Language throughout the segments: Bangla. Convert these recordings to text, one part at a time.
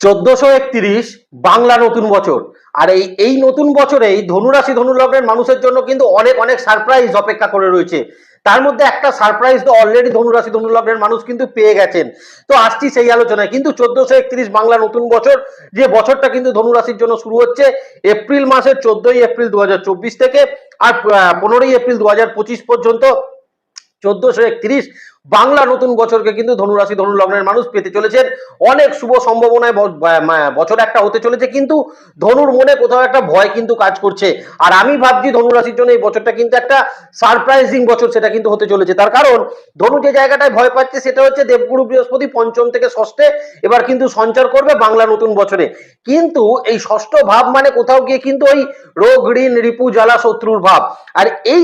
চোদ্দশো একত্রিশ বাংলা নতুন বছর। আর এই এই নতুন বছরেই ধনুরাশি ধনুলগ্নের মানুষের জন্য কিন্তু অনেক অনেক সারপ্রাইজ অপেক্ষা করে রয়েছে। তার মধ্যে একটা সারপ্রাইজ তো অলরেডি ধনুরাশি ধনুলগ্নের মানুষ কিন্তু পেয়ে গেছেন। তো আসছি সেই আলোচনায়। কিন্তু চোদ্দশো একত্রিশ বাংলা নতুন বছর, যে বছরটা কিন্তু ধনুরাশির জন্য শুরু হচ্ছে, এপ্রিল মাসের চোদ্দই এপ্রিল দু হাজার চব্বিশ থেকে আর পনেরোই এপ্রিল দু হাজার পঁচিশ পর্যন্ত চোদ্দশো একত্রিশ বাংলা নতুন বছরকে কিন্তু ধনুরাশি ধনু লগ্নের মানুষ পেতে চলেছেন। অনেক শুভ সম্ভাবনায় বছর একটা হতে চলেছে, কিন্তু ধনুর মনে কোথাও একটা ভয় কিন্তু কাজ করছে। আর আমি ভাবছি ধনুরাশির জন্য এই বছরটা কিন্তু একটা সারপ্রাইজিং বছর সেটা কিন্তু হতে চলেছে। তার কারণ ধনু যে জায়গাটায় ভয় পাচ্ছে সেটা হচ্ছে দেবগুরু বৃহস্পতি পঞ্চম থেকে ষষ্ঠে এবার কিন্তু সঞ্চার করবে বাংলা নতুন বছরে। কিন্তু এই ষষ্ঠ ভাব মানে কোথাও গিয়ে কিন্তু ওই রোগ, ঋণ, রিপু, জ্বালা, শত্রুর ভাব। আর এই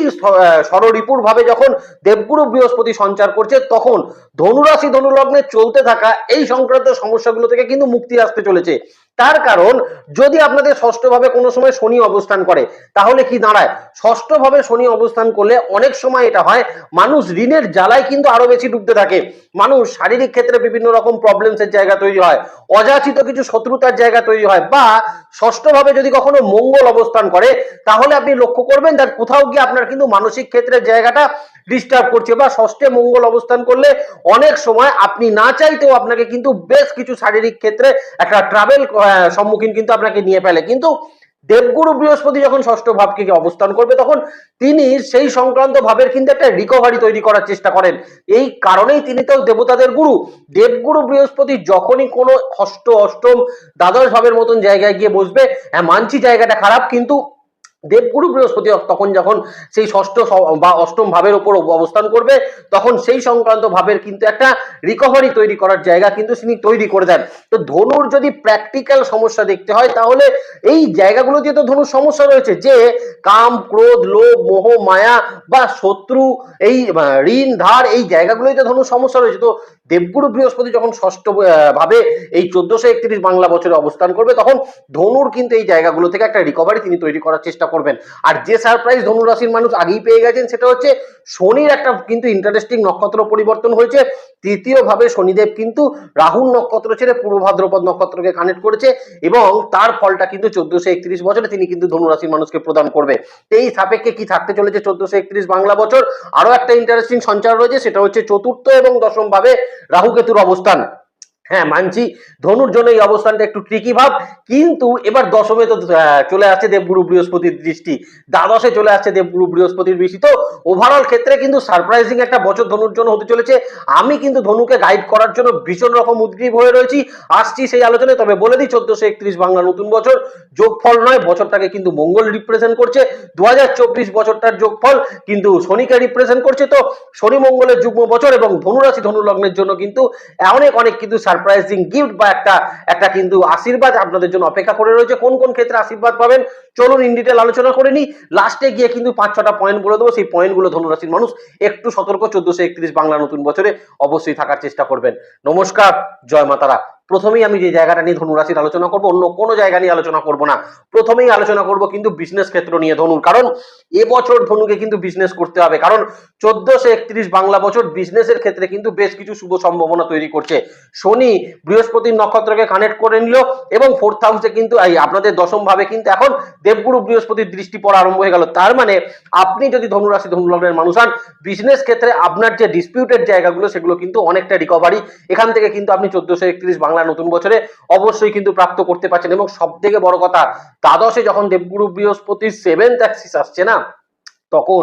ষড়রিপুর ভাবে যখন দেবগুরু বৃহস্পতি সঞ্চার করছে তখন ধনুরাশি ধনুলগ্নে চলতে থাকা এই সংক্রান্ত সমস্যাগুলো থেকে কিন্তু মুক্তি আসতে চলেছে। তার কারণ, যদি আপনাদের ষষ্ঠ ভাবে কোনো সময় শনি অবস্থান করে, তাহলে কি দাঁড়ায়? ষষ্ঠ ভাবে শনি অবস্থান করলে অনেক সময় এটা হয়, মানুষ ঋণের জ্বালায় কিন্তু আরও বেশি ডুবতে থাকে। মানুষ শারীরিক ক্ষেত্রে বিভিন্ন রকম প্রবলেমসের জায়গা তৈরি হয়, অযাচিত কিছু শত্রুতার জায়গা তৈরি হয়, বা ষষ্ঠ ভাবে যদি কখনো মঙ্গল অবস্থান করে, তাহলে আপনি লক্ষ্য করবেন তার কোথাও গিয়ে আপনার কিন্তু মানসিক ক্ষেত্রের জায়গাটা ডিস্টার্ব করছে, বা ষষ্ঠে মঙ্গল অবস্থান করলে অনেক সময় আপনি না চাইতেও আপনাকে কিন্তু বেশ কিছু শারীরিক ক্ষেত্রে একটা ট্রাভেল সম্মুখীন কিন্তু আপনাকে নিয়ে ফেলে। কিন্তু দেবগুরু বৃহস্পতি যখন ষষ্ঠ ভাবকে অবস্থান করবে, তখন তিনি সেই সংক্রান্ত ভাবের কিন্তু একটা রিকভারি তৈরি করার চেষ্টা করেন। এই কারণেই তিনি তো দেবতাদের গুরু। দেবগুরু বৃহস্পতি যখনই কোনো ষষ্ঠ, অষ্টম, দ্বাদশ ভাবের মতন জায়গায় গিয়ে বসবে হ্যাঁ মানছি জায়গাটা খারাপ, কিন্তু দেবগুরু বৃহস্পতি তখন যখন সেই ষষ্ঠ বা অষ্টম ভাবের উপর অবস্থান করবে, তখন সেই সংক্রান্ত ভাবের কিন্তু একটা রিকভারি তৈরি করার জায়গা কিন্তু তিনি তৈরি করে দেন। তো ধনুর যদি প্র্যাকটিক্যাল সমস্যা দেখতে হয়, তাহলে এই জায়গাগুলো দিয়ে তো ধনুর সমস্যা রয়েছে যে কাম, ক্রোধ, লোভ, মোহ, মায়া বা শত্রু, এই ঋণ, ধার, এই জায়গাগুলোই তো ধনুর সমস্যা রয়েছে। তো দেবগুরু বৃহস্পতি যখন ষষ্ঠ ভাবে এই চোদ্দশো একত্রিশ বাংলা বছরে অবস্থান করবে, তখন ধনুর কিন্তু এই জায়গাগুলো থেকে একটা রিকভারি তিনি তৈরি করার চেষ্টা করবেন। আর যে সারপ্রাইজ ধনু রাশির মানুষ আগেই পেয়ে গেছেন, সেটা হচ্ছে শনির একটা কিন্তু ইন্টারেস্টিং নক্ষত্র পরিবর্তন হয়েছে। তৃতীয় ভাবে শনিদেব কিন্তু রাহুল নক্ষত্র ছেড়ে পূর্ব ভাদ্রপদ নক্ষত্রকে কানেক্ট করেছে এবং তার ফলটা কিন্তু চোদ্দশো একত্রিশ বছরে তিনি কিন্তু ধনু রাশির মানুষকে প্রদান করবে। এই সাপেক্ষে কি থাকতে চলেছে চোদ্দশো একত্রিশ বাংলা বছর? আরও একটা ইন্টারেস্টিং সঞ্চার রয়েছে, সেটা হচ্ছে চতুর্থ এবং দশম ভাবে রাহু কেতুর অবস্থান। হ্যাঁ মানছি। ধনুর জন্য এই অবস্থানটা একটু ট্রিকি ভাব। কিন্তু এবার দশমে তো চলে আসছে দেবগুরু বৃহস্পতির দৃষ্টি। দ্বাদশে চলে আসছে দেবগুরু বৃহস্পতির দৃষ্টি। তো ওভারঅল ক্ষেত্রে কিন্তু সারপ্রাইজিং একটা বছর ধনুর জন্য হতে চলেছে। আমি কিন্তু ধনুকে গাইড করার জন্য ভীষণ রকম উদ্গ্রীব হয়ে রয়েছি। আসছি সেই আলোচনায়। তবে বলে দিই, চোদ্দশো একত্রিশ বাংলা নতুন বছর। যোগফল নয়, বছরটাকে কিন্তু মঙ্গল রিপ্রেজেন্ট করছে। দু হাজার চব্বিশ বছরটার যোগফল কিন্তু শনিকে রিপ্রেজেন্ট করছে। তো শনি মঙ্গলের যুগ্ম বছর এবং ধনুরাশি ধনু লগ্নের জন্য কিন্তু অনেক অনেক কিন্তু সারপ্রাইজিং গিফট বা একটা একটা কিন্তু আশীর্বাদ আপনাদের জন্য অপেক্ষা করে রয়েছে। কোন কোন ক্ষেত্রে আশীর্বাদ পাবেন? চলুন ইন ডিটেল আলোচনা করে নিই। লাস্টে গিয়ে কিন্তু পাঁচ, ছটা পয়েন্ট বলে দেবো। সেই পয়েন্টগুলো ধনুরাশির মানুষ একটু সতর্ক, চোদ্দশো একত্রিশ বাংলা নতুন বছরে অবশ্যই থাকার চেষ্টা করবেন। নমস্কার, জয় মাতারা। প্রথমেই আমি যে জায়গাটা নিয়ে ধনুরাশির আলোচনা করব, অন্য কোনো জায়গা নিয়ে আলোচনা করব না। প্রথমেই আলোচনা করব কিন্তু বিজনেস ক্ষেত্র নিয়ে ধনুর, কারণ এবছর ধনুকে কিন্তু বিজনেস করতে হবে। কারণ চোদ্দশো একত্রিশ বাংলা বছর বিজনেসের ক্ষেত্রে কিন্তু বেশ কিছু শুভ সম্ভাবনা তৈরি করছে। শনি বৃহস্পতির নক্ষত্রকে কানেক্ট করে নিল এবং ফোর্থ হাউসে কিন্তু, এই আপনাদের দশম ভাবে কিন্তু এখন দেবগুরু বৃহস্পতির দৃষ্টি পড়া আরম্ভ হয়ে গেল। তার মানে আপনি যদি ধনুরাশি ধনুলগ্নের মানুষ হন বিজনেস ক্ষেত্রে আপনার যে ডিসপিউটেড জায়গাগুলো, সেগুলো কিন্তু অনেকটা রিকভারি এখান থেকে কিন্তু আপনি চোদ্দশো একত্রিশ বাংলা নতুন বছরে অবশ্যই কিন্তু প্রাপ্ত করতে পারছেন। এবং সব থেকে বড় কথা, দ্বাদশে যখন দেবগুরু বৃহস্পতির সেভেন্থ অ্যাক্সিস আসছে না, তখন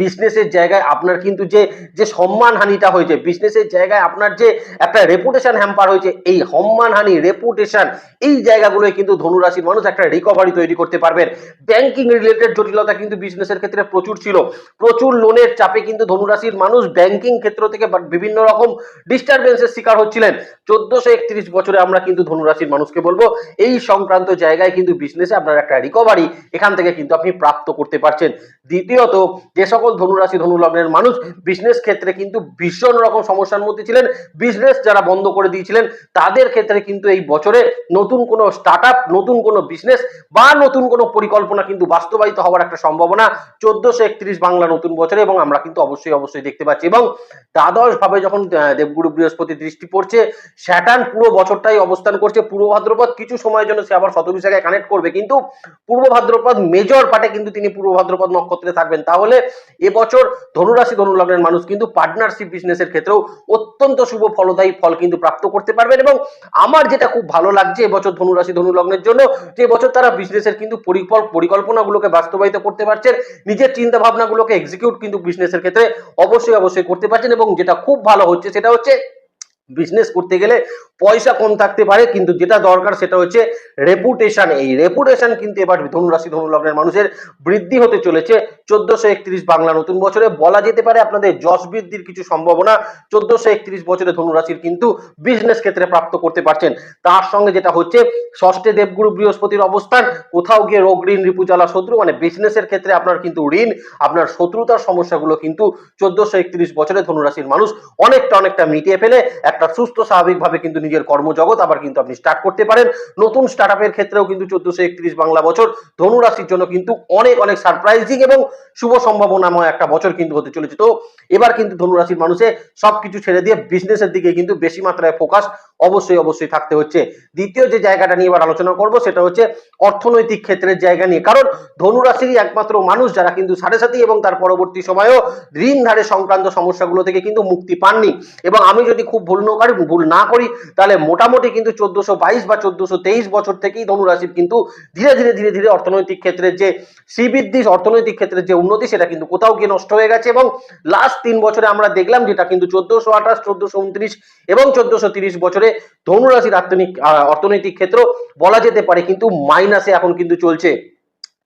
বিজনেসের জায়গায় আপনার কিন্তু যে যে সম্মানহানিটা হয়েছে বিজনেসের জায়গায় আপনার যে একটা রেপুটেশন হ্যাম্পার হয়েছে, এই সম্মানহানি রেপুটেশন এই জায়গাগুলোয় কিন্তু ধনুরাশির মানুষ একটা রিকভারি তৈরি করতে পারবেন। ব্যাংকিং রিলেটেড জটিলতা কিন্তু বিজনেসের ক্ষেত্রে প্রচুর ছিল। প্রচুর লোনের চাপে কিন্তু ধনুরাশির মানুষ ব্যাংকিং ক্ষেত্র থেকে বিভিন্ন রকম ডিস্টারবেন্সের শিকার হচ্ছিলেন। চোদ্দশো একত্রিশ বছরে আমরা কিন্তু ধনুরাশির মানুষকে বলব, এই সংক্রান্ত জায়গায় কিন্তু বিজনেসে আপনার একটা রিকভারি এখান থেকে কিন্তু আপনি প্রাপ্ত করতে পারছেন। দ্বিতীয়ত, যে সকল সকল ধনুরাশি ধনুলগ্নের মানুষ বিজনেস ক্ষেত্রে কিন্তু ভীষণ রকম সমস্যার মধ্যে ছিলেন। বিজনেস যারা বন্ধ করে দিয়েছিলেন, তাদের ক্ষেত্রে কিন্তু এই বছরে নতুন কোনো স্টার্ট নতুন কোনো বিজনেস বা নতুন কোনো পরিকল্পনা কিন্তু বাস্তবায়িত হওয়ার একটা সম্ভাবনা চোদ্দশো একত্রিশ বাংলা নতুন বছরে এবং আমরা কিন্তু অবশ্যই অবশ্যই দেখতে পাচ্ছি। এবং দ্বাদশ ভাবে যখন দেবগুরু বৃহস্পতি দৃষ্টি পড়ছে স্যাটার্ন পুরো বছরটাই অবস্থান করছে। পূর্ব ভাদ্রপদ কিছু সময়ের জন্য সে আবার শতবি জায়গায় কানেক্ট করবে। কিন্তু পূর্ব ভাদ্রপদ মেজর পার্টে কিন্তু তিনি পূর্ব ভাদ্রপদ নক্ষত্রে থাকবেন। তাহলে এবছর ধনুরাশি ধনুলগ্নের মানুষ কিন্তু পার্টনারশিপ বিজনেসের ক্ষেত্রেও অত্যন্ত শুভ ফলদায়ী ফল কিন্তু প্রাপ্ত করতে পারবেন এবং আমার যেটা খুব ভালো লাগছে এবছর ধনুরাশি ধনুলগ্নের জন্য যে বছর তারা বিজনেসের কিন্তু পরিকল্প, পরিকল্পনাগুলোকে বাস্তবায়িত করতে পারছেন, নিজের চিন্তা ভাবনাগুলোকে এক্সিকিউট কিন্তু বিজনেসের ক্ষেত্রে অবশ্যই অবশ্যই করতে পারছেন এবং যেটা খুব ভালো হচ্ছে সেটা হচ্ছে বিজনেস করতে গেলে পয়সা কম থাকতে পারে, কিন্তু যেটা দরকার সেটা হচ্ছে রেপুটেশন এই রেপুটেশন কিন্তু এবার ধনুরাশি, ধনুলগ্নের মানুষের বৃদ্ধি হতে চলেছে। চোদ্দশো একত্রিশ বাংলা নতুন বছরে বলা যেতে পারে আপনাদের যশ বৃদ্ধির কিছু সম্ভাবনা। চোদ্দশো একত্রিশ বছরে ধনুরাশির কিন্তু বিজনেস ক্ষেত্রে প্রাপ্ত করতে পারছেন। তার সঙ্গে যেটা হচ্ছে, ষষ্ঠে দেবগুরু বৃহস্পতির অবস্থান। কোথাও গিয়ে রোগ, ঋণ, রিপুজালা, শত্রু মানে বিজনেসের ক্ষেত্রে আপনার কিন্তু ঋণ, আপনার শত্রুতার সমস্যাগুলো কিন্তু চোদ্দশো একত্রিশ বছরে ধনুরাশির মানুষ অনেকটা অনেকটা মিটিয়ে ফেলে। একটা সুস্থ, স্বাভাবিকভাবে কিন্তু নিজের কর্মজগৎ আবার কিন্তু আপনি স্টার্ট করতে পারেন। নতুন স্টার্ট আপের ক্ষেত্রেও কিন্তু চোদ্দশো একত্রিশ বাংলা বছর ধনুরাশির জন্য কিন্তু অনেক অনেক সারপ্রাইজিং এবং শুভ সম্ভাবনাময় একটা বছর কিন্তু হতে চলেছে। তো এবার কিন্তু ধনুরাশির মানুষে সবকিছু ছেড়ে দিয়ে বিজনেসের দিকে কিন্তু বেশি মাত্রায় ফোকাস অবশ্যই অবশ্যই থাকতে হচ্ছে। দ্বিতীয় যে জায়গাটা নিয়ে এবার আলোচনা করব, সেটা হচ্ছে অর্থনৈতিক ক্ষেত্রের জায়গা নিয়ে। কারণ ধনুরাশিরই একমাত্র মানুষ যারা কিন্তু সাড়ে সাথী এবং তার পরবর্তী সময়েও ঋণ ধারে সংক্রান্ত সমস্যাগুলো থেকে কিন্তু মুক্তি পাননি। এবং আমি যদি খুব ভুল না করি, ভুল না করি, তাহলে মোটামুটি কিন্তু চোদ্দশো বাইশ বা চোদ্দশো তেইশ বছর থেকেই ধনুরাশির কিন্তু ধীরে ধীরে ধীরে ধীরে অর্থনৈতিক ক্ষেত্রের যে শ্রীবৃদ্ধি, অর্থনৈতিক ক্ষেত্রের যে উন্নতি, সেটা কিন্তু কোথাও গিয়ে নষ্ট হয়ে গেছে। এবং লাস্ট তিন বছরে আমরা দেখলাম যেটা কিন্তু চোদ্দশো আঠাশ, চোদ্দশো উনত্রিশ এবং চোদ্দশো তিরিশ বছরে ধনুরাশির আর্থনিক আহ, অর্থনৈতিক ক্ষেত্র বলা যেতে পারে কিন্তু মাইনাসে এখন কিন্তু চলছে।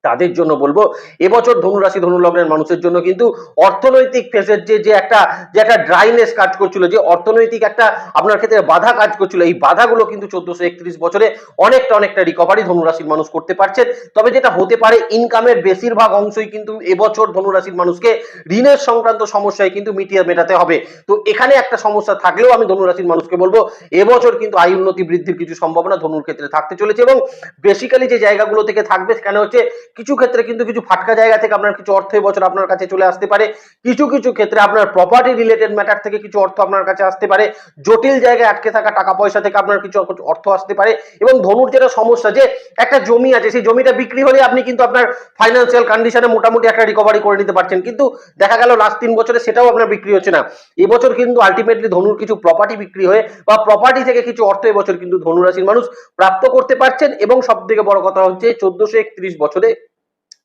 তাদের জন্য বলব। এবছর ধনুরাশি ধনুলগ্নের মানুষের জন্য কিন্তু অর্থনৈতিক ফেসের যে যে একটা যে একটা ড্রাইনেস কাজ করছিল, যে অর্থনৈতিক একটা আপনার ক্ষেত্রে বাধা কাজ করছিল, এই বাধাগুলো কিন্তু চোদ্দশো একত্রিশ বছরে অনেকটা অনেকটা রিকভারি ধনুরাশির মানুষ করতে পারছেন। তবে যেটা হতে পারে ইনকামের বেশিরভাগ অংশই কিন্তু এবছর ধনুরাশির মানুষকে ঋণের সংক্রান্ত সমস্যায় কিন্তু মিটিয়ে মেটাতে হবে। তো এখানে একটা সমস্যা থাকলেও আমি ধনুরাশির মানুষকে বলব, এবছর কিন্তু আয় উন্নতি বৃদ্ধির কিছু সম্ভাবনা ধনুর ক্ষেত্রে থাকতে চলেছে এবং বেসিক্যালি যে জায়গাগুলো থেকে থাকবে সেখানে হচ্ছে কিছু ক্ষেত্রে কিন্তু কিছু ফাটকা জায়গা থেকে আপনার কিছু অর্থ বছর আপনার কাছে চলে আসতে পারে। কিছু কিছু ক্ষেত্রে আপনার প্রপার্টি রিলেটেড ম্যাটার থেকে কিছু অর্থ আপনার কাছে আসতে পারে। জটিল জায়গায় আটকে থাকা টাকা পয়সা থেকে আপনার কিছু অর্থ আসতে পারে এবং ধনুর যেটা সমস্যা যে একটা জমি আছে, সেই জমিটা বিক্রি হলে আপনি কিন্তু আপনার ফাইন্যান্সিয়াল কন্ডিশনে মোটামুটি একটা রিকভারি করে নিতে পারছেন। কিন্তু দেখা গেল লাস্ট তিন বছরে সেটাও আপনার বিক্রি হচ্ছে না। এবছর কিন্তু আলটিমেটলি ধনুর কিছু প্রপার্টি বিক্রি হয়ে বা প্রপার্টি থেকে কিছু অর্থ এবছর কিন্তু ধনুরাশির মানুষ প্রাপ্ত করতে পারছেন এবং সব থেকে বড় কথা হচ্ছে চোদ্দশো একত্রিশ বছরে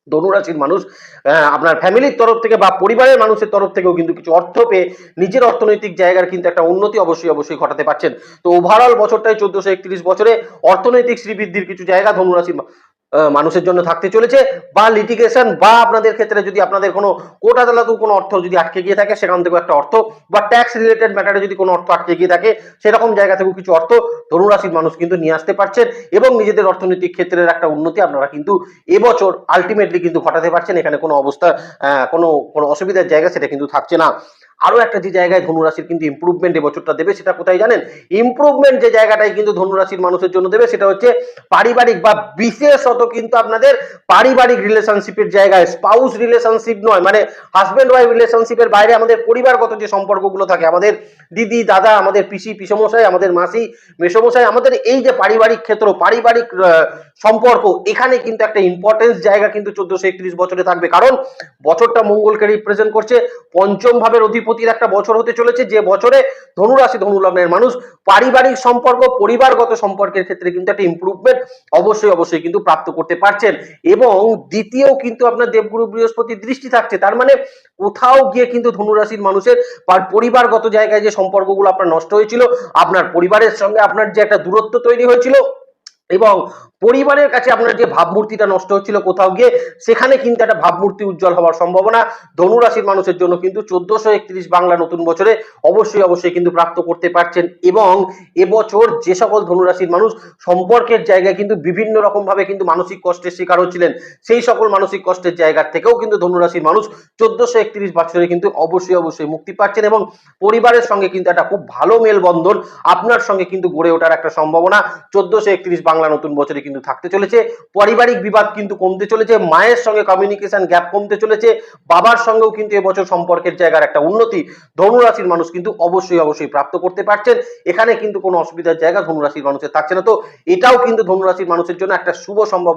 ধনুরাশির মানুষ আপনার ফ্যামিলির তরফ থেকে বা পরিবারের মানুষের তরফ থেকেও কিন্তু কিছু অর্থ পেয়ে নিজের অর্থনৈতিক জায়গার কিন্তু একটা উন্নতি অবশ্যই অবশ্যই ঘটাতে পারছেন। তো ওভারঅল বছরটাই চোদ্দশো একত্রিশ বছরে অর্থনৈতিক শ্রীবৃদ্ধির কিছু জায়গা ধনুরাশির মানুষের জন্য থাকতে চলেছে বা লিটিগেশন বা আপনাদের ক্ষেত্রে যদি আপনাদের কোনো কোর্ট আদালতেও কোনো অর্থ যদি আটকে গিয়ে থাকে, সেখান থেকেও একটা অর্থ বা ট্যাক্স রিলেটেড ম্যাটারে যদি কোনো অর্থ আটকে গিয়ে থাকে, সেরকম জায়গা থেকেও কিছু অর্থ ধনুরাশির মানুষ কিন্তু নিয়ে আসতে পারছেন এবং নিজেদের অর্থনৈতিক ক্ষেত্রের একটা উন্নতি আপনারা কিন্তু এবছর আলটিমেটলি কিন্তু ঘটাতে পারছেন। এখানে কোনো অবস্থা কোনো কোনো অসুবিধার জায়গা সেটা কিন্তু থাকছে না। আরও একটা যে জায়গায় ধনুরাশির কিন্তু ইম্প্রুভমেন্ট এবছরটা দেবে, সেটা কোথায় জানেন? ইম্প্রুভমেন্ট যে জায়গাটাই কিন্তু ধনুরাশির মানুষের জন্য দেবে, সেটা হচ্ছে পারিবারিক বা বিশেষত কিন্তু আপনাদের পারিবারিক রিলেশনশিপের জায়গায় স্পাউস রিলেশনশিপ নয় মানে হাজব্যান্ড ওয়াইফ রিলেশনশিপের বাইরে আমাদের পরিবারগত যে সম্পর্কগুলো থাকে, আমাদের দিদি, দাদা, আমাদের পিসি, পিসমশাই, আমাদের মাসি, মেসমশাই, আমাদের এই যে পারিবারিক ক্ষেত্র, পারিবারিক সম্পর্ক, এখানে কিন্তু একটা ইম্পর্টেন্স জায়গা কিন্তু চোদ্দশো একত্রিশ বছরে থাকবে। কারণ বছরটা মঙ্গলকে রিপ্রেজেন্ট করছে, পঞ্চম ভাবের অধিপতির একটা বছর হতে চলেছে, যে বছরে ধনুরাশি ধনুলগ্নের মানুষ পারিবারিক সম্পর্ক, পরিবারগত সম্পর্কের ক্ষেত্রে কিন্তু একটা ইম্প্রুভমেন্ট অবশ্যই অবশ্যই কিন্তু প্রাপ্ত করতে পারছেন। এবং দ্বিতীয় কিন্তু আপনার দেবগুরু বৃহস্পতির দৃষ্টি থাকছে, তার মানে কোথাও গিয়ে কিন্তু ধনুরাশির মানুষের পার- পরিবারগত জায়গায় যে সম্পর্কগুলো আপনার নষ্ট হয়েছিল, আপনার পরিবারের সঙ্গে আপনার যে একটা দূরত্ব তৈরি হয়েছিল এবং পরিবারের কাছে আপনার যে ভাবমূর্তিটা নষ্ট হচ্ছিল কোথাও গিয়ে, সেখানে কিন্তু একটা ভাবমূর্তি উজ্জ্বল হওয়ার সম্ভাবনা ধনুরাশির মানুষের জন্য কিন্তু চোদ্দশো একত্রিশ বাংলা নতুন বছরে অবশ্যই অবশ্যই কিন্তু প্রাপ্ত করতে পারছেন এবং এবছর যে সকল ধনুরাশির মানুষ সম্পর্কের জায়গায় কিন্তু বিভিন্ন রকম ভাবে কিন্তু মানসিক কষ্টের শিকার হচ্ছিলেন, সেই সকল মানসিক কষ্টের জায়গা থেকেও কিন্তু ধনুরাশির মানুষ চোদ্দশো একত্রিশ বছরে কিন্তু অবশ্যই অবশ্যই মুক্তি পাচ্ছেন এবং পরিবারের সঙ্গে কিন্তু একটা খুব ভালো মেলবন্ধন আপনার সঙ্গে কিন্তু গড়ে ওঠার একটা সম্ভাবনা চোদ্দশো একত্রিশ বাংলা নতুন বছরে কিন্তু থাকতে চলেছে। পারিবারিক বিবাদ কিন্তু কমতে চলেছে, মায়ের সঙ্গে কমিউনিকেশন গ্যাপ কমতে চলেছে, বাবার সঙ্গেও কিন্তু এবছর সম্পর্কের জায়গার একটা উন্নতি ধনুরাশির মানুষ কিন্তু অবশ্যই অবশ্যই প্রাপ্ত করতে পারছেন। এখানে কিন্তু কোনো অসুবিধার জায়গা ধনুরাশির মানুষের থাকছে না। তো এটাও কিন্তু ধনুরাশির মানুষের জন্য একটা শুভ সম্ভব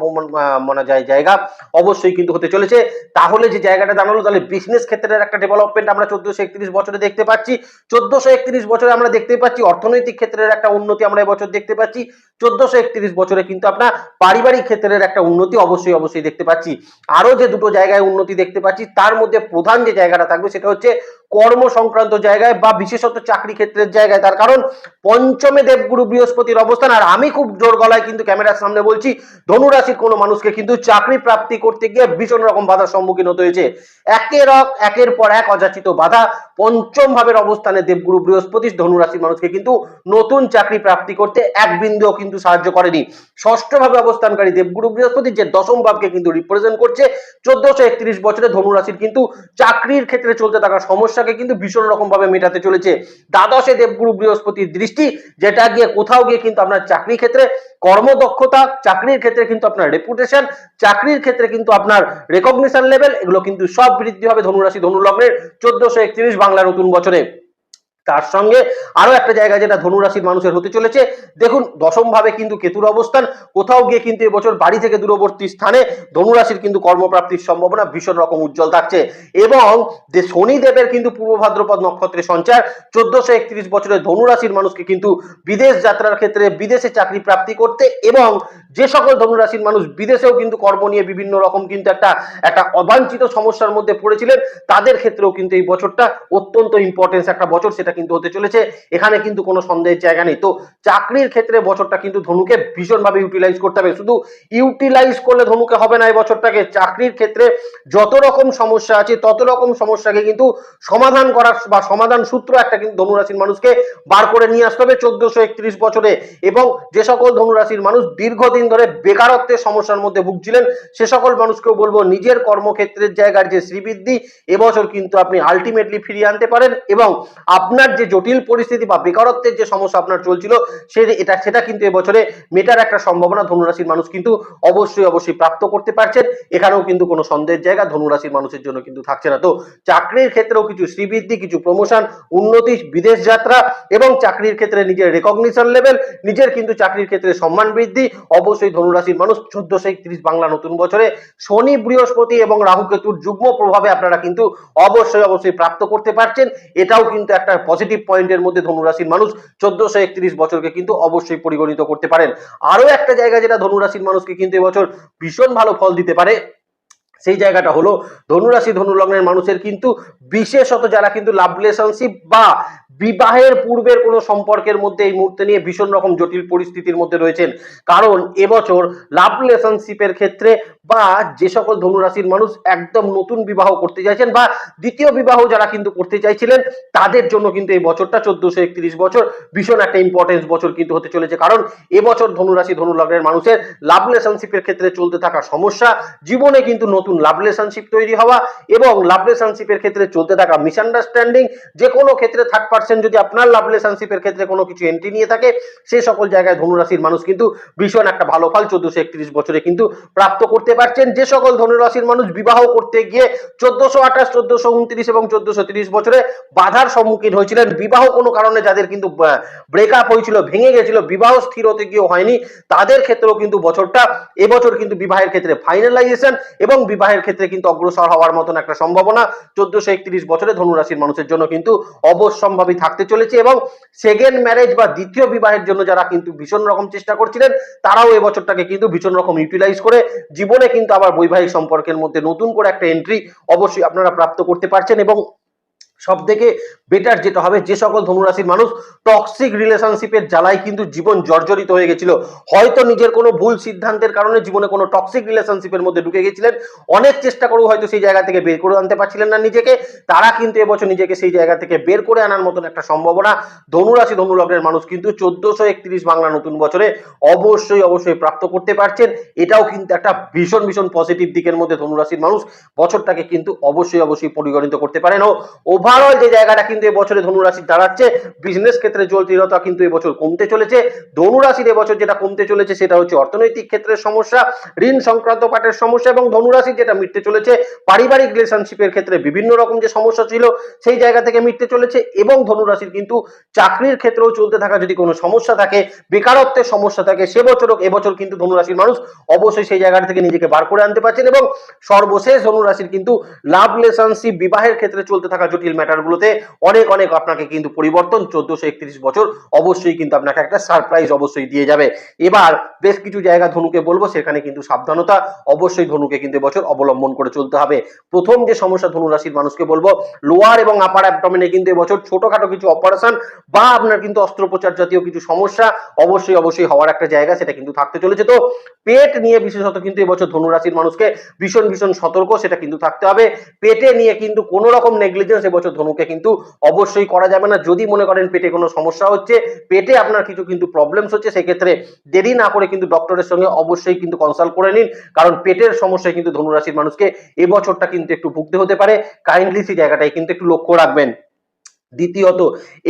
মনে যায় জায়গা অবশ্যই কিন্তু হতে চলেছে। তাহলে যে জায়গাটা দাঁড়াল, তাহলে বিজনেস ক্ষেত্রের একটা ডেভেলপমেন্ট আমরা চোদ্দশো একত্রিশ বছরে দেখতে পাচ্ছি। চোদ্দশো একত্রিশ বছরে আমরা দেখতে পাচ্ছি, অর্থনৈতিক ক্ষেত্রের একটা উন্নতি আমরা এবছর দেখতে পাচ্ছি। চোদ্দশো একত্রিশ বছরে কিন্তু আপনার পারিবারিক ক্ষেত্রের একটা উন্নতি অবশ্যই অবশ্যই দেখতে পাচ্ছি। আরও যে দুটো জায়গায় উন্নতি দেখতে পাচ্ছি, তার মধ্যে প্রধান যে জায়গাটা থাকবে সেটা হচ্ছে কর্ম সংক্রান্ত জায়গায় বা বিশেষত চাকরি ক্ষেত্রের জায়গায়। তার কারণ, পঞ্চমে দেবগুরু বৃহস্পতির অবস্থান, আর আমি খুব জোর গলায় কিন্তু ক্যামেরার সামনে বলছি, ধনুরাশির কোনো মানুষকে কিন্তু চাকরি প্রাপ্তি করতে গিয়ে ভীষণ রকম বাধার সম্মুখীন হতে হয়েছে। একের এক একের পর এক অযাচিত বাধা পঞ্চম ভাবের অবস্থানে দেবগুরু বৃহস্পতি ধনুরাশির মানুষকে কিন্তু নতুন চাকরি প্রাপ্তি করতে এক বিন্দুও কিন্তু সাহায্য করেনি। ষষ্ঠ ভাবে অবস্থানকারী দেবগুরু বৃহস্পতি যে দশম ভাবকে কিন্তু রিপ্রেজেন্ট করছে, চোদ্দশো একত্রিশ বছরে ধনুরাশির কিন্তু চাকরির ক্ষেত্রে চলতে থাকা সমস্যাকে কিন্তু ভীষণ রকম ভাবে মেটাতে চলেছে। দ্বাদশে দেবগুরু বৃহস্পতির দৃষ্টি, যেটা গিয়ে কোথাও গিয়ে কিন্তু আপনার চাকরি ক্ষেত্রে কর্মদক্ষতা, চাকরির ক্ষেত্রে কিন্তু আপনার রেপুটেশন চাকরির ক্ষেত্রে কিন্তু আপনার রেকগনিশন লেভেল এগুলো কিন্তু সব বৃদ্ধি হবে ধনুরাশি ধনুলগ্নের চোদ্দশো একত্রিশ বাংলা নতুন বছরে। তার সঙ্গে আরও একটা জায়গা যেটা ধনুরাশির মানুষের হতে চলেছে। দেখুন, দশম ভাবে কিন্তু কেতুর অবস্থান, কোথাও গিয়ে কিন্তু এবছর বাড়ি থেকে দূরবর্তী স্থানে ধনুরাশির কিন্তু কর্মপ্রাপ্তির সম্ভাবনা ভীষণ রকম উজ্জ্বল থাকছে। এবং যে শনিদেবের কিন্তু পূর্ব ভাদ্রপদ নক্ষত্রে সঞ্চার। চোদ্দশো একত্রিশ বছরের ধনুরাশির মানুষকে কিন্তু বিদেশ যাত্রার ক্ষেত্রে বিদেশে চাকরি প্রাপ্তি করতে এবং যে সকল ধনুরাশির মানুষ বিদেশেও কিন্তু কর্ম নিয়ে বিভিন্ন রকম কিন্তু একটা একটা অবাঞ্ছিত সমস্যার মধ্যে পড়েছিলেন, তাদের ক্ষেত্রেও কিন্তু এই বছরটা অত্যন্ত ইম্পর্টেন্স একটা বছর, সেটা কিন্তু হতে চলেছে, এখানে কিন্তু কোনো সন্দেহের জায়গা নেই। তো চাকরির ক্ষেত্রে বছরটা কিন্তু ধনুকে ভীষণভাবে ইউটিলাইজ করতে হবে। শুধু ইউটিলাইজ করলে ধনুকে হবে না এই বছরটাকে, চাকরির ক্ষেত্রে যত রকম সমস্যা আছে, তত রকম সমস্যাকে কিন্তু সমাধান করার বা সমাধান সূত্র একটা কিন্তু ধনুরাশির মানুষকে বার করে নিয়ে আসতে হবে চোদ্দশো একত্রিশ বছরে। এবং যে সকল ধনুরাশির মানুষ দীর্ঘদিন ধরে বেকারত্বের সমস্যার মধ্যে ভুগছিলেন, সে সকল মানুষকেও বলব, নিজের কর্মক্ষেত্রের জায়গার যে শ্রীবৃদ্ধি, এবছর কিন্তু আপনি আলটিমেটলি ফিরিয়ে আনতে পারেন এবং আপনার যে জটিল পরিস্থিতি বা বেকারত্বের যে সমস্যা আপনার চলছিল, সে এটা, সেটা কিন্তু এবছরে মেটার একটা সম্ভাবনা ধনুরাশির মানুষ কিন্তু অবশ্যই অবশ্যই প্রাপ্ত করতে পারছেন। এখানেও কিন্তু কোনো সন্দেহের জায়গা, ধনুরাশির মানুষের জন্য কিন্তু থাকছে না। তো চাকরির ক্ষেত্রেও কিছু শ্রীবৃদ্ধি, কিছু প্রমোশন উন্নতি, বিদেশ যাত্রা এবং চাকরির ক্ষেত্রে নিজের রেকগনিশন লেভেল নিজের কিন্তু চাকরির ক্ষেত্রে সম্মান বৃদ্ধি। অবশ্যই ধনুরাশির মানুষ চোদ্দশো একত্রিশ বাংলা নতুন বছরে শনি, বৃহস্পতি এবং রাহু কেতুর যুগ্ম প্রভাবে আপনারা কিন্তু অবশ্যই অবশ্যই প্রাপ্ত করতে পারছেন। এটাও কিন্তু একটা পজিটিভ পয়েন্টের মধ্যে ধনুরাশির মানুষ চোদ্দশো একত্রিশ বছরকে কিন্তু অবশ্যই পরিগণিত করতে পারেন। আরও একটা জায়গা যেটা ধনুরাশির মানুষকে কিন্তু এবছর ভীষণ ভালো ফল দিতে পারে, সেই জায়গাটা হলো ধনুরাশি ধনুলগ্নের মানুষের কিন্তু বিশেষত যারা কিন্তু লাভ রিলেশনশিপ বা বিবাহের পূর্বের কোনো সম্পর্কের মধ্যে এই মুহূর্তে নিয়ে ভীষণ রকম জটিল পরিস্থিতির মধ্যে রয়েছেন। কারণ এবছর লাভ রিলেশনশিপের ক্ষেত্রে বা যে সকল ধনুরাশির মানুষ একদম নতুন বিবাহ করতে চাইছেন বা দ্বিতীয় বিবাহ যারা কিন্তু করতে চাইছিলেন, তাদের জন্য কিন্তু এই বছরটা চোদ্দশো একত্রিশ বছর ভীষণ একটা ইম্পর্টেন্স বছর কিন্তু হতে চলেছে। কারণ এবছর ধনুরাশি ধনুলগ্নের মানুষের লাভ রিলেশনশিপের ক্ষেত্রে চলতে থাকা সমস্যা, জীবনে কিন্তু নতুন লাভ রিলেশনশিপ তৈরি হওয়া এবং লাভ রিলেশনশিপের ক্ষেত্রে চলতে থাকা মিসআন্ডারস্ট্যান্ডিং যে কোনো ক্ষেত্রে থার্ড পার্সন যদি আপনার লাভ রিলেশনশিপের ক্ষেত্রে কোনো কিছু এন্ট্রি নিয়ে থাকে, সে সকল জায়গায় ধনুরাশির মানুষ কিন্তু ভীষণ একটা ভালো ফল চোদ্দশো একত্রিশ বছরে কিন্তু প্রাপ্ত করতে পারছেন। যে সকল ধনুরাশির মানুষ বিবাহ করতে গিয়ে চোদ্দশো আঠাশ, চোদ্দশো উনত্রিশ এবং চোদ্দশো তিরিশ বছরে বাধার সম্মুখীন হয়েছিলেন। বিবাহ কোনো কারণে যাদের কিন্তু ব্রেকআপ হয়েছিল, ভেঙে গেছিল, বিবাহ স্থির হতে গিয়েও হয়নি, তাদের ক্ষেত্রেও কিন্তু বছরটা, এবছর কিন্তু বিবাহের ক্ষেত্রে ফাইনালাইজেশন এবং বিবাহের ক্ষেত্রে কিন্তু অগ্রসর হওয়ার মতন একটা সম্ভাবনা চোদ্দশো একত্রিশ বছরে ধনুরাশির মানুষের জন্য কিন্তু অবশ্যম্ভাবী থাকতে চলেছে এবং সেকেন্ড ম্যারেজ বা দ্বিতীয় বিবাহের জন্য যারা কিন্তু ভীষণ রকম চেষ্টা করছিলেন, তারাও এবছরটাকে কিন্তু ভীষণ রকম ইউটিলাইজ করে জীবনে কিন্তু আবার বৈবাহিক সম্পর্কের মধ্যে নতুন করে একটা এন্ট্রি অবশ্যই আপনারা প্রাপ্ত করতে পারছেন এবং সব থেকে বেটার যেটা হবে, যে সকল ধনুরাশির মানুষ টক্সিক রিলেশনশিপের জ্বালায় কিন্তু জীবন জর্জরিত হয়ে গেছিল। হয়তো নিজের কোনো ভুল সিদ্ধান্তের কারণে জীবনে কোনো টক্সিক রিলেশনশিপের মধ্যে ঢুকে গেছিলেন। অনেক চেষ্টা করেও হয়তো সেই জায়গা থেকে বের করে আনতে পারছিলেন না নিজেকে। তারা কিন্তু এবছর নিজেকে সেই জায়গা থেকে বের করে আনার মতন একটা সম্ভাবনা। ধনুরাশি, ধনুলগ্নের মানুষ কিন্তু চোদ্দশো একত্রিশ বাংলা নতুন বছরে অবশ্যই অবশ্যই প্রাপ্ত করতে পারছেন। এটাও কিন্তু একটা ভীষণ ভীষণ পজিটিভ দিকের মধ্যে ধনুরাশির মানুষ বছরটাকে কিন্তু অবশ্যই অবশ্যই পরিগণিত করতে পারেন। ও ওভারঅল যে জায়গাটা কিন্তু এবছরে ধনুরাশি দাঁড়াচ্ছে বিজনেস ক্ষেত্রে জটিলতা কিন্তু এবছর কমতে চলেছে। ধনুরাশির এবছর যেটা কমতে চলেছে সেটা হচ্ছে অর্থনৈতিক ক্ষেত্রের সমস্যা, ঋণ সংক্রান্ত পাটের সমস্যা এবং ধনুরাশির যেটা মিটতে চলেছে, পারিবারিক রিলেশনশিপের ক্ষেত্রে বিভিন্ন রকম যে সমস্যা ছিল সেই জায়গা থেকে মিটতে চলেছে এবং ধনুরাশির কিন্তু চাকরির ক্ষেত্রেও চলতে থাকা যদি কোনো সমস্যা থাকে, বেকারত্বের সমস্যা থাকে, সে বছরও এবছর কিন্তু ধনুরাশির মানুষ অবশ্যই সেই জায়গা থেকে নিজেকে বার করে আনতে পারছেন এবং সর্বশেষ ধনুরাশির কিন্তু লাভ রিলেশনশিপ বিবাহের ক্ষেত্রে চলতে থাকা জটিল ম্যাটারগুলোতে অনেক অনেক আপনাকে কিন্তু পরিবর্তন চোদ্দশো একত্রিশ বছর অবশ্যই কিন্তু আপনাকে একটা সারপ্রাইজ অবশ্যই দিয়ে যাবে। এবার বেশ কিছু জায়গা ধনুকে বলব, সেখানে কিন্তু সাবধানতা অবশ্যই ধনুকে কিন্তু এবছর অবলম্বন করে চলতে হবে। প্রথম যে সমস্যা ধনুরাশির মানুষকে বলব লোয়ার এবং আপার অ্যাবডমিনে কিন্তু এবছর ছোটখাটো কিছু অপারেশন বা আপনার কিন্তু অস্ত্রোপচার জাতীয় কিছু সমস্যা অবশ্যই অবশ্যই হওয়ার একটা জায়গা সেটা কিন্তু থাকতে চলেছে। তো পেট নিয়ে বিশেষত কিন্তু এবছর ধনুরাশির মানুষকে ভীষণ ভীষণ সতর্ক সেটা কিন্তু থাকতে হবে। পেটে নিয়ে কিন্তু কোনো রকম নেগলিজেন্স এবছর ধনুকে কিন্তু অবশ্যই করা যাবে না। যদি মনে করেন পেটে কোনো সমস্যা হচ্ছে, পেটে আপনার কিছু কিন্তু প্রবলেমস হচ্ছে, সেক্ষেত্রে দেরি না করে কিন্তু ডক্টরের সঙ্গে অবশ্যই কিন্তু কনসাল্ট করে নিন। কারণ পেটের সমস্যায় কিন্তু ধনুরাশির মানুষকে এবছরটা কিন্তু একটু ভুগতে হতে পারে। কাইন্ডলি সেই জায়গাটাই কিন্তু একটু লক্ষ্য রাখবেন। দ্বিতীয়ত,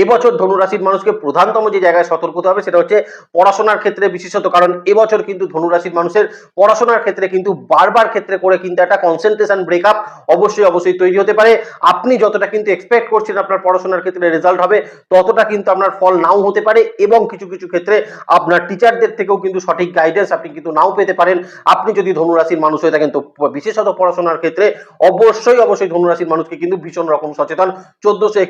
এবছর ধনুরাশির মানুষকে প্রধানতম যে জায়গায় সতর্ক হতে হবে সেটা হচ্ছে পড়াশোনার ক্ষেত্রে বিশেষত, কারণ এবছর কিন্তু ধনুরাশির মানুষের পড়াশোনার ক্ষেত্রে কিন্তু বারবার ক্ষেত্রে করে কিন্তু একটা কনসেন্ট্রেশন ব্রেকআপ অবশ্যই অবশ্যই তৈরি হতে পারে। আপনি যতটা কিন্তু এক্সপেক্ট করছেন আপনার পড়াশোনার ক্ষেত্রে রেজাল্ট হবে, ততটা কিন্তু আপনার ফল নাও হতে পারে এবং কিছু কিছু ক্ষেত্রে আপনার টিচারদের থেকেও কিন্তু সঠিক গাইডেন্স আপনি কিন্তু নাও পেতে পারেন। আপনি যদি ধনুরাশির মানুষ হয়ে থাকেন, তো বিশেষত পড়াশোনার ক্ষেত্রে অবশ্যই অবশ্যই ধনুরাশির মানুষকে কিন্তু ভীষণ রকম সচেতন। চোদ্দশো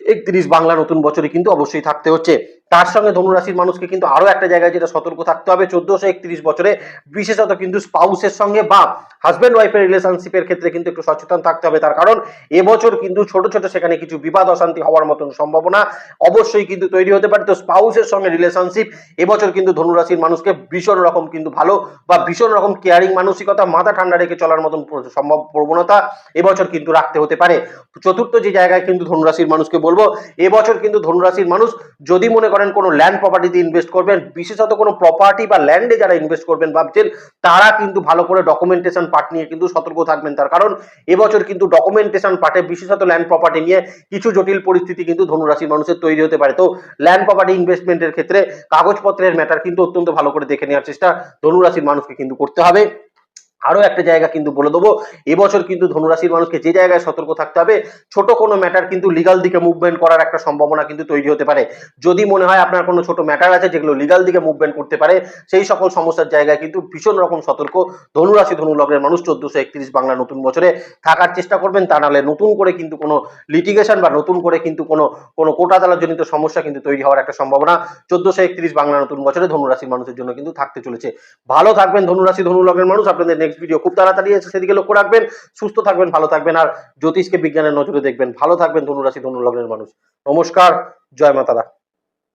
একত্রিশ বাংলা নতুন বছরে কিন্তু অবশ্যই থাকতে হচ্ছে। তার সঙ্গে ধনুরাশির মানুষকে কিন্তু আরও একটা জায়গায় যেটা সতর্ক থাকতে হবে, চোদ্দশো একত্রিশ বছরে। বিশেষত কিন্তু স্পাউসের সঙ্গে বা হাজব্যান্ড ওয়াইফের রিলেশনশিপের ক্ষেত্রে কিন্তু একটু সচেতন থাকতে হবে। তার কারণ, এবছর কিন্তু ছোট ছোট সেখানে কিছু বিবাদ, অশান্তি হওয়ার মতন সম্ভাবনা অবশ্যই কিন্তু তৈরি হতে পারে। তো স্পাউসের সঙ্গে রিলেশনশিপ এবছর কিন্তু ধনুরাশির মানুষকে ভীষণ রকম কিন্তু ভালো বা ভীষণ রকম কেয়ারিং মানসিকতা, মাথা ঠান্ডা রেখে চলার মতন সম্ভব প্রবণতা এবছর কিন্তু রাখতে হতে পারে। চতুর্থ যে জায়গায় কিন্তু ধনুরাশির মানুষকে বলব, এবছর কিন্তু ধনুরাশির মানুষ যদি মনে করেন, কোনো ল্যান্ড প্রপার্টিতে ইনভেস্ট করবেন, বিশেষত কোনো প্রপার্টি বা ল্যান্ডে যারা ইনভেস্ট করবেন ভাবছেন, তারা কিন্তু ভালো করে ডকুমেন্টেশন পার্ট নিয়ে কিন্তু সতর্ক থাকবেন তার। কারণ এবছর কিন্তু ডকুমেন্টেশন পার্টে বিশেষত ল্যান্ড প্রপার্টি নিয়ে কিছু জটিল পরিস্থিতি কিন্তু ধনুরাশির মানুষের তৈরি হতে পারে। তো ল্যান্ড প্রপার্টি ইনভেস্টমেন্টের ক্ষেত্রে কাগজপত্রের ম্যাটার কিন্তু অত্যন্ত ভালো করে দেখে নেওয়ার চেষ্টা ধনুরাশির মানুষকে কিন্তু করতে হবে। আরও একটা জায়গা কিন্তু বলে দেবো। এবছর কিন্তু ধনুরাশির মানুষকে যে জায়গায় সতর্ক থাকতে হবে, ছোট কোনো ম্যাটার কিন্তু লিগাল দিকে মুভমেন্ট করার একটা সম্ভাবনা কিন্তু তৈরি হতে পারে। যদি মনে হয় আপনার কোনো ছোট ম্যাটার আছে যেগুলো লিগাল দিকে মুভমেন্ট করতে পারে, সেই সকল সমস্যার জায়গায় কিন্তু ভীষণ রকম সতর্ক ধনুরাশি ধনুলগ্নের মানুষ চোদ্দশো একত্রিশ বাংলা নতুন বছরে থাকার চেষ্টা করবেন। তা নাহলে নতুন করে কিন্তু কোনো লিটিগেশন বা নতুন করে কিন্তু কোনো কোনো কোটা জনিত সমস্যা কিন্তু তৈরি হওয়ার একটা সম্ভাবনা চোদ্দশো একত্রিশ বাংলা নতুন বছরে ধনুরাশির মানুষের জন্য কিন্তু থাকতে চলেছে। ভালো থাকবেন ধনুরাশি ধনুলগ্নের মানুষ, আপনাদের নেক্সট ভিডিও খুব তাড়াতাড়ি আছে সেদিকে লক্ষ্য রাখবেন, সুস্থ থাকবেন, ভালো থাকবেন, আর জ্যোতিষকে বিজ্ঞানের নজরে দেখবেন। ভালো থাকবেন, ধনুরাশি, ধনুলগ্নের মানুষ। নমস্কার, জয় মাতারা।